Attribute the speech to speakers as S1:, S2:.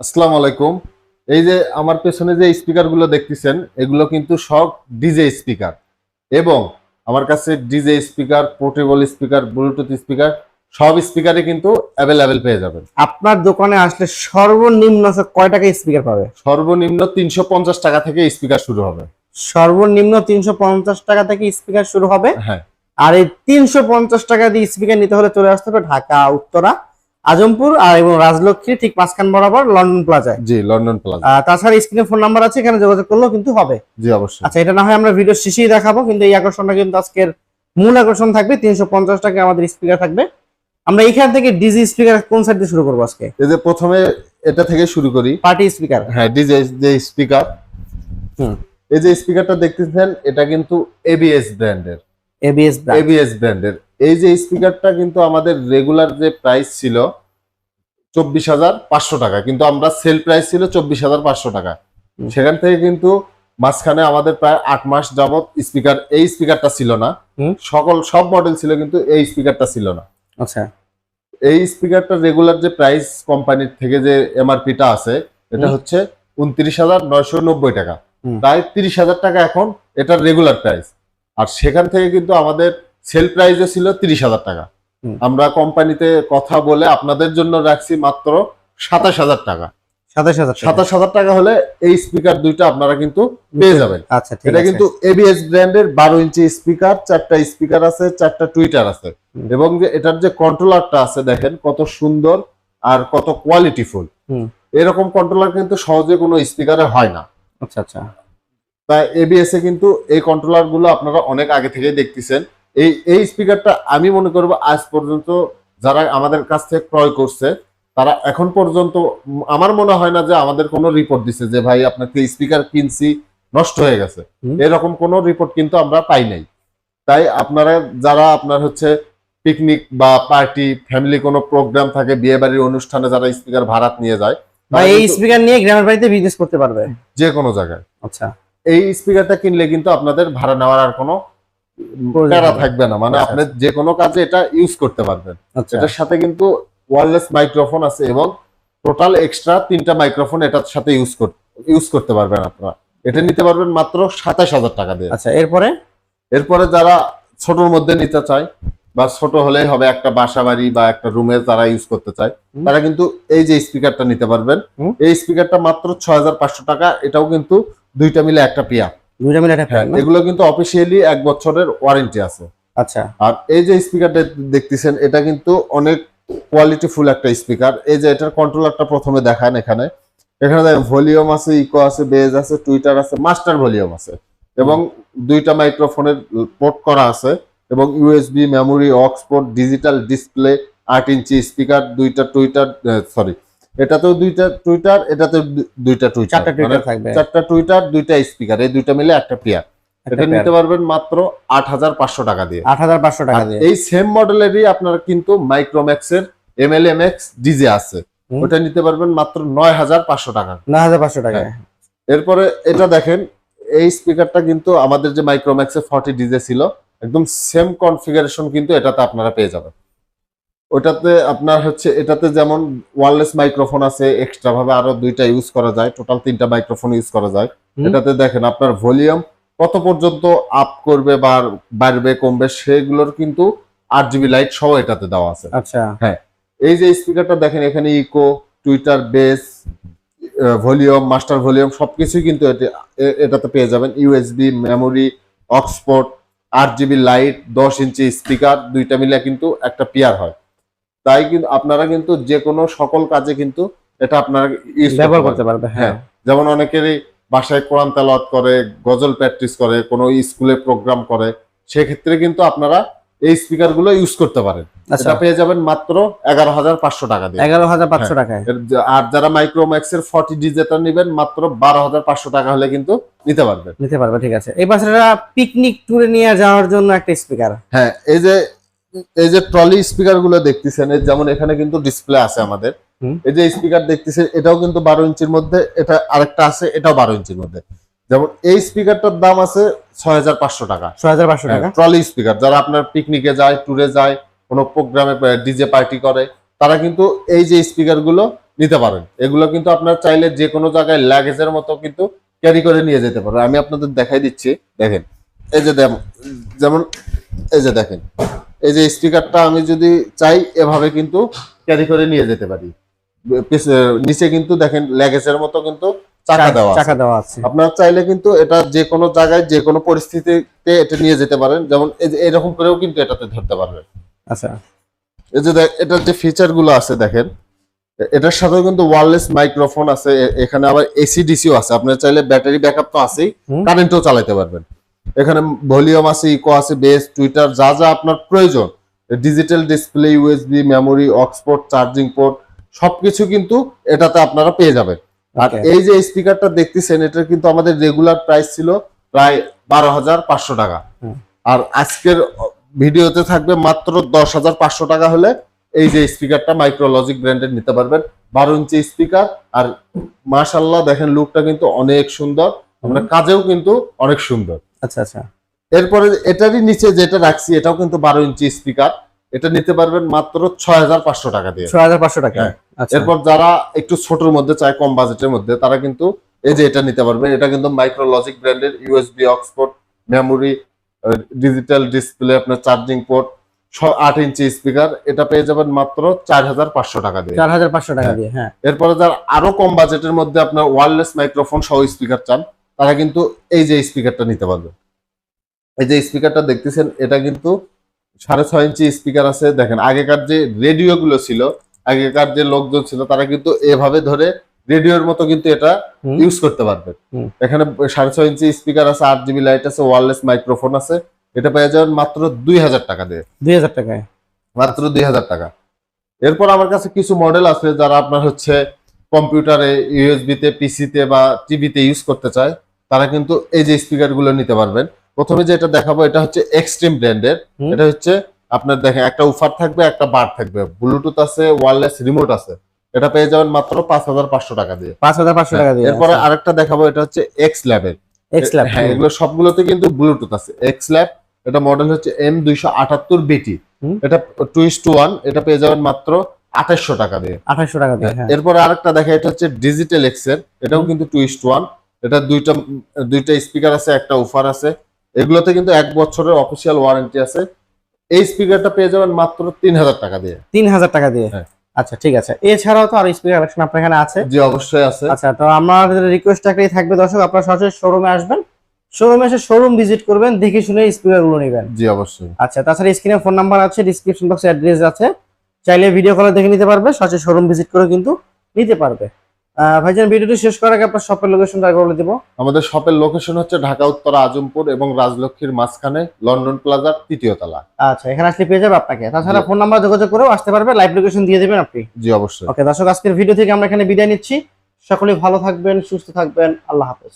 S1: আসসালামু আলাইকুম। এই যে আমার পেছনে যে স্পিকারগুলো দেখতেছেন এগুলো কিন্তু সব ডিজে স্পিকার এবং আমার কাছে DJ speaker portable speaker Bluetooth speaker সব স্পিকারে কিন্তু অ্যাভেলেবেল পেয়ে যাবেন।
S2: আপনার দোকানে আসলে সর্বনিম্ন কয় টাকা স্পিকার পাবে?
S1: সর্বনিম্ন তিনশো পঞ্চাশ টাকা থেকে স্পিকার শুরু হবে।
S2: সর্বনিম্ন তিনশো পঞ্চাশ টাকা থেকে স্পিকার শুরু হবে।
S1: হ্যাঁ।
S2: আর এই তিনশো পঞ্চাশ টাকা দিয়ে স্পিকার নিতে হলে চলে আসতে হবে ঢাকা উত্তরা আজমপুর আর এবং রাজলক্ষ্মী ঠিক মাঝখান বরাবর লন্ডন প্লাজায়।
S1: জি লন্ডন প্লাজা।
S2: তাছাড়া স্ক্রিনে ফোন নাম্বার আছে এখানে যোগাযোগ করলেও কিন্তু হবে।
S1: জি অবশ্যই।
S2: আচ্ছা এটা না হয় আমরা ভিডিও শেষেই দেখাবো কিন্তু এই আকর্ষণটা কিন্তু আজকের মূল আকর্ষণ থাকবে তিনশো পঞ্চাশ টাকা আমাদের স্পিকার থাকবে। আমরা এখান থেকে ডিজি স্পিকার কোন সাইড দিয়ে শুরু করব আজকে?
S1: এই যে প্রথমে এটা থেকে শুরু করি।
S2: পার্টি স্পিকার
S1: হ্যাঁ ডিজে যে স্পিকার
S2: হুম
S1: এই যে স্পিকারটা দেখতেছেন এটা কিন্তু এবিএস ব্র্যান্ডের
S2: এবিএস
S1: এবিএস ব্র্যান্ডের এই যে স্পিকারটা কিন্তু আমাদের রেগুলার যে প্রাইস ছিল চব্বিশ হাজার পাঁচশো টাকা কিন্তু আমরা সেল প্রাইস ছিল চব্বিশ হাজার পাঁচশো টাকা। সেখান থেকে কিন্তু মাঝখানে আমাদের প্রায় আট মাস যাবৎ স্পিকার এই স্পিকারটা ছিল না। সকল সব মডেল ছিল কিন্তু এই স্পিকারটা ছিল না।
S2: আচ্ছা।
S1: এই স্পিকারটা রেগুলার যে প্রাইস কোম্পানির থেকে যে এমআরপিটা আছে এটা হচ্ছে উনত্রিশ হাজার নয়শো নব্বই টাকা। প্রায় তিরিশ হাজার টাকা এখন এটার রেগুলার প্রাইস আর সেখান থেকে কিন্তু আমাদের সেল প্রাইসও ছিল তিরিশ হাজার টাকা। আমরা কোম্পানিতে কথা বলে আপনাদের জন্য রাখছি মাত্র সাতাশ হাজার টাকা।
S2: সাতাশ হাজার টাকা।
S1: সাতাশ হাজার টাকা হলে এই স্পিকার দুইটা আপনারা কিন্তু পেয়ে যাবেন।
S2: আচ্ছা
S1: এটা কিন্তু এবিএস ব্র্যান্ডের বারো ইঞ্চি স্পিকার চারটা স্পিকার আছে চারটা টুইটার আছে। এবং যে এটার যে কন্ট্রোলারটা আছে দেখেন কত সুন্দর আর কত কোয়ালিটিফুল
S2: হুম।
S1: এরকম কন্ট্রোলার কিন্তু সহজে কোনো স্পিকারে হয় না।
S2: আচ্ছা আচ্ছা।
S1: তাই এবিএস এ কিন্তু এই কন্ট্রোলারগুলো আপনারা অনেক আগে থেকেই দেখতেছেন। এই এই স্পিকারটা আমি মনে করব আজ পর্যন্ত যারা আমাদের কাছ থেকে ক্রয় করছে তারা এখন পর্যন্ত আমার মনে হয় না যে আমাদের কোনো রিপোর্ট দিছে যে ভাই আপনাকে স্পিকার কিনছি নষ্ট হয়ে গেছে। এরকম কোনো রিপোর্ট কিন্তু আমরা পাই নাই। তাই আপনারা যারা আপনার হচ্ছে পিকনিক বা পার্টি ফ্যামিলি কোনো প্রোগ্রাম থাকে বিয়ে বাড়ির অনুষ্ঠানে যারা স্পিকার ভাড়াত নিয়ে যায়
S2: বা এই স্পিকার নিয়ে গ্রামের বাড়িতে বিজনেস করতে পারবে?
S1: যে কোনো জায়গায়।
S2: আচ্ছা।
S1: এই স্পিকারটা কিনলে কিন্তু আপনাদের ভাড়া নেওয়ার আর কোনো প্যারা থাকবে না। মানে
S2: আচ্ছা,
S1: আপনি যে কোনো কাজে এটা ইউজ করতে পারবেন।
S2: আচ্ছা।
S1: এটার সাথে কিন্তু ওয়্যারলেস মাইক্রোফোন আছে এবং টোটাল এক্সট্রা তিনটা মাইক্রোফোন এটার সাথে ইউজ ইউজ করতে পারবেন আপনারা। এটা নিতে পারবেন মাত্র সাতাশ হাজার টাকা দিয়ে।
S2: আচ্ছা এরপরে?
S1: এরপরে যারা ছোটর মধ্যে নিতে চায় বা ছোট হলেই হবে একটা বাসা বাড়ি বা একটা রুমে যারা ইউজ করতে চায়। তারা কিন্তু এই যে স্পিকারটা নিতে পারবেন। এই স্পিকারটা মাত্র ছয় হাজার পাঁচশো টাকা। এটাও কিন্তু দুইটা মিলে একটা পিয়া
S2: দুইটা মিলে একটা
S1: হ্যাঁ? এগুলো কিন্তু অফিসিয়ালি এক বছরের ওয়ারেন্টি আছে।
S2: আচ্ছা।
S1: আর এই যে স্পিকারটা দেখতেছেন এটা কিন্তু অনেক কোয়ালিটিফুল একটা স্পিকার এই যে এটার কন্ট্রোলারটা প্রথমে দেখান এখানে। এখানে ভলিউম আছে ইকো আছে বেজ আছে টুইটার আছে মাস্টার ভলিউম আছে। এবং দুইটা মাইক্রোফোনের পোর্ট করা আছে এবং USB memory aux port digital display আট ইঞ্চি স্পিকার দুইটা টুইটার সরি এটাতেও দুইটা টুইটার এটাতেও দু- দুইটা টুইটার।
S2: চারটা টুইটার থাকবে।
S1: চারটা টুইটার দুইটা স্পিকার এই দুইটা মিলে একটা পেয়ার এটা নিতে পারবেন মাত্র আট হাজার পাঁচশো টাকা দিয়ে।
S2: আট হাজার পাঁচশো টাকা দিয়ে।
S1: এই সেম মডেলেরই আপনার কিন্তু মাইক্রোম্যাক্স এর M L M X DJ আছে। ওটা নিতে পারবেন মাত্র নয় হাজার পাঁচশো টাকা।
S2: নয় হাজার পাঁচশো টাকা।
S1: হ্যাঁ। এরপরে এটা দেখেন এই স্পিকারটা কিন্তু আমাদের যে মাইক্রোম্যাক্স এর ফর্টি ডিজে ছিল একদম সেম কনফিগারেশন কিন্তু এটাতে আপনারা পেয়ে যাবেন। ওটাতে আপনার হচ্ছে এটাতে যেমন ওয়ারলেস মাইক্রোফোন আছে এক্সট্রা ভাবে আরও দুইটা ইউজ করা যায় টোটাল তিনটা মাইক্রোফোন ইউজ করা যায়। এটাতে দেখেন আপনার ভলিউম কত পর্যন্ত আপ করবে বা বাড়বে কমবে সেগুলোর কিন্তু আট জিবি লাইট সহ এটাতে দেওয়া আছে।
S2: আচ্ছা।
S1: হ্যাঁ এই যে স্পিকারটা দেখেন এখানে echo tweeter bass volume master volume সবকিছুই কিন্তু এটাতে পেয়ে যাবেন। ইউএসবি মেমোরি অক্সপোর্ট আট জিবি লাইট দশ ইঞ্চি স্পিকার দুইটা মিলে কিন্তু একটা পেয়ার হয়। তাই কিন্তু আপনারা কিন্তু যে কোনো সকল কাজে কিন্তু এটা আপনারা ইউজ
S2: ব্যবহার করতে পারবে হ্যাঁ।
S1: যেমন অনেকেরই বাসায় কোরআন তেলাওয়াত করে গজল প্র্যাকটিস করে কোনো স্কুলে প্রোগ্রাম করে সেক্ষেত্রে কিন্তু আপনারা এই স্পিকারগুলো ইউজ করতে পারেন।
S2: আচ্ছা।
S1: এটা পেয়ে যাবেন মাত্র এগারো হাজার পাঁচশো টাকা দিয়ে।
S2: এগারো হাজার পাঁচশো টাকায়।
S1: আর যারা মাইক্রোম্যাক্স এর ফর্টি ডি যেটা নেবেন মাত্র বারো হাজার পাঁচশো টাকা হলে কিন্তু নিতে পারবেন।
S2: নিতে পারবে ঠিক আছে। এই পাশে পিকনিক ট্যুরে নিয়ে যাওয়ার জন্য একটা স্পিকার
S1: হ্যাঁ এই যে এই যে ট্রলি স্পিকারগুলো দেখতেছেন যেমন এখানে কিন্তু ডিসপ্লে আছে আমাদের। এই যে স্পিকার দেখতেছেন এটাও কিন্তু বারো ইঞ্চির মধ্যে এটা আরেকটা আছে এটাও বারো ইঞ্চির মধ্যে। যেমন এই স্পিকারটার দাম আছে ছয় হাজার পাঁচশো টাকা।
S2: ছয় হাজার পাঁচশো টাকা?
S1: ট্রলি স্পিকার যারা আপনার পিকনিকে যায় ট্যুরে যায় কোনো প্রোগ্রামে ডিজে পার্টি করে তারা কিন্তু এই যে স্পিকারগুলো নিতে পারেন। এগুলো কিন্তু আপনার চাইলে যে কোনো জায়গায় লাগেজের মতো কিন্তু ক্যারি করে নিয়ে যেতে পারেন। আমি আপনাদের দেখাই দিচ্ছি দেখেন। এই যে যেমন এই যে দেখেন। এই যে স্পিকারটা আমি যদি চাই এভাবে কিন্তু ক্যারি করে নিয়ে যেতে পারি। নিচে কিন্তু দেখেন লেগেজের মতো কিন্তু চাকা দেওয়া
S2: চাকা দেওয়া আছে।
S1: আপনারা চাইলে কিন্তু এটা যে কোনো জায়গায় যে কোনো পরিস্থিতিতে এটা নিয়ে যেতে পারেন। যেমন এই যে এরকম করেও কিন্তু এটাতে ধরতে পারবেন।
S2: আচ্ছা।
S1: এই যে দেখ- এটার যে ফিচারগুলো আছে দেখেন এটার সাথেও কিন্তু ওয়্যারলেস মাইক্রোফোন আছে। এখানে আবার এসি ডিসিও আছে। আপনার চাইলে ব্যাটারি ব্যাকআপ তো আছেই। কারেন্টও চালাতে পারবেন। এখানে ভলিউম আছে ইকো আছে বেস টুইটার যা যা আপনার প্রয়োজন। Digital display USB memory aux port charging port সবকিছু কিন্তু এটাতে আপনারা পেয়ে যাবেন। আর এই যে স্পিকারটা দেখতেছেন এটা কিন্তু আমাদের রেগুলার প্রাইস ছিল প্রায় বারো হাজার পাঁচশো টাকা। আর আজকের ভিডিওতে থাকবে মাত্র দশ হাজার পাঁচশো টাকা হলে এই যে স্পিকারটা মাইক্রোলজিক ব্র্যান্ডের নিতে পারবেন। বারো ইঞ্চি স্পিকার আর মাশাল্লাহ দেখেন লুকটা কিন্তু অনেক সুন্দর। আমরা কাজেও কিন্তু অনেক সুন্দর।
S2: আচ্ছা আচ্ছা।
S1: এরপরে এটারই নিচে যেটা রাখছি এটাও কিন্তু বারো ইঞ্চি স্পিকার। এটা নিতে পারবেন মাত্র ছয় হাজার পাঁচশো টাকা দিয়ে।
S2: ছয় হাজার পাঁচশো টাকা।
S1: হ্যাঁ।
S2: আচ্ছা।
S1: এরপর যারা একটু ছোটর মধ্যে চায় কম বাজেটের মধ্যে তারা কিন্তু এই যে এটা নিতে পারবে এটা কিন্তু মাইক্রোলজিক ব্র্যান্ডের USB aux port memory digital display আপনার চার্জিং পোর্ট আট ইঞ্চি স্পিকার। এটা পেয়ে যাবেন মাত্র চার হাজার পাঁচশো টাকা দিয়ে।
S2: চার হাজার পাঁচশো টাকা দিয়ে হ্যাঁ।
S1: এরপরে যারা আরও কম বাজেটের মধ্যে আপনার ওয়্যারলেস মাইক্রোফোন সহ স্পিকার চান তারা কিন্তু এই যে স্পিকারটা নিতে পারবে। এই যে স্পিকারটা দেখতেছেন এটা কিন্তু সাড়ে ছয় ইঞ্চি স্পিকার আছে। দেখেন আগেকার যে রেডিও গুলো ছিল আগেকার যে লোকজন ছিল তারা কিন্তু এভাবে ধরে রেডিওর মতো কিন্তু এটা ইউজ করতে পারবে। এখানে সাড়ে ছয় ইঞ্চি স্পিকার আছে আট জিবি লাইট আছে ওয়ারলেস মাইক্রোফোন আছে। এটা পেয়ে যাবেন মাত্র দুই হাজার টাকা দিয়ে।
S2: দুই হাজার টাকায়।
S1: মাত্র দুই হাজার টাকা। এরপর আমার কাছে কিছু মডেল আছে যারা আপনার হচ্ছে কম্পিউটারে ইউএসবিতে পিসিতে বা টিভিতে ইউজ করতে চায়। তারা কিন্তু এই যে স্পিকারগুলো নিতে পারবেন। প্রথমে যেটা দেখাবো এটা হচ্ছে এক্সট্রিম ব্র্যান্ডের। এটা হচ্ছে আপনার দেখেন একটা উফার থাকবে একটা বার থাকবে। ব্লুটুথ আছে ওয়ারলেস রিমোট আছে। এটা পেয়ে যাবেন মাত্র পাঁচ হাজার পাঁচশো টাকা দিয়ে।
S2: পাঁচ হাজার পাঁচশো টাকা দিয়ে
S1: হ্যাঁ, এরপরে আরেকটা দেখাবো এটা হচ্ছে এক্স ল্যাবের
S2: এক্স ল্যাব
S1: হ্যাঁ এগুলো সবগুলোতে কিন্তু ব্লুটুথ আছে। এক্স ল্যাব এটা মডেল হচ্ছে এম দুইশো আটাত্তর বিটি। এটা টুইস টু ওয়ান এটা পেয়ে যাবেন মাত্র আঠাশশো টাকা দিয়ে।
S2: আঠাশশো টাকা দিয়ে হ্যাঁ
S1: এরপরে আরেকটা দেখা এটা হচ্ছে ডিজিটাল এক্সের এটাও কিন্তু টুইস্ট ওয়ান এটা দুইটা দুইটা স্পিকার আছে একটা উফার আছে। এগুলোতে কিন্তু এক বছরের অফিসিয়াল ওয়ারেন্টি আছে। এই স্পিকারটা পেয়ে যাবেন মাত্র তিন হাজার টাকা দিয়ে।
S2: তিন হাজার টাকা দিয়ে?
S1: হ্যাঁ।
S2: আচ্ছা ঠিক আছে। এছাড়াও তো আর স্পিকার কালেকশন আপনার এখানে আছে।
S1: জি অবশ্যই আছে।
S2: আচ্ছা তো আমাদের রিকোয়েস্ট একটাই থাকবে। দর্শক আপনারা সরাসরি শোরুমে আসবেন। শোরুমে এসে শোরুম ভিজিট করবেন দেখে শুনে স্পিকারগুলো নেবেন।
S1: জি অবশ্যই।
S2: আচ্ছা তাছাড়া স্ক্রিনে ফোন নাম্বার আছে ডিসক্রিপশন বক্সে অ্যাড্রেস আছে। চাইলে ভিডিও কলে দেখে নিতে পারবে সরাসরি শোরুম ভিজিট করে কিন্তু নিতে পারবে। ভাইজান ভিডিওটি শেষ করার আগে আপনার শপের লোকেশনটা বলে দিব।
S1: আমাদের শপের লোকেশন হচ্ছে ঢাকা উত্তর আজমপুর এবং রাজলক্ষ্মীর মাঝখানে লন্ডন প্লাজার তৃতীয় তলা।
S2: আচ্ছা এখানে আসলে পেয়ে যাবে আপনাকে। তাছাড়া ফোন নাম্বার যোগাযোগ করেও আসতে পারবে লাইভ লোকেশন দিয়ে দেবেন আপনি।
S1: জি অবশ্যই।
S2: ওকে দর্শক আজকের ভিডিও থেকে আমরা এখানে বিদায় নিচ্ছি। সকলে ভালো থাকবেন সুস্থ থাকবেন। আল্লাহ হাফেজ।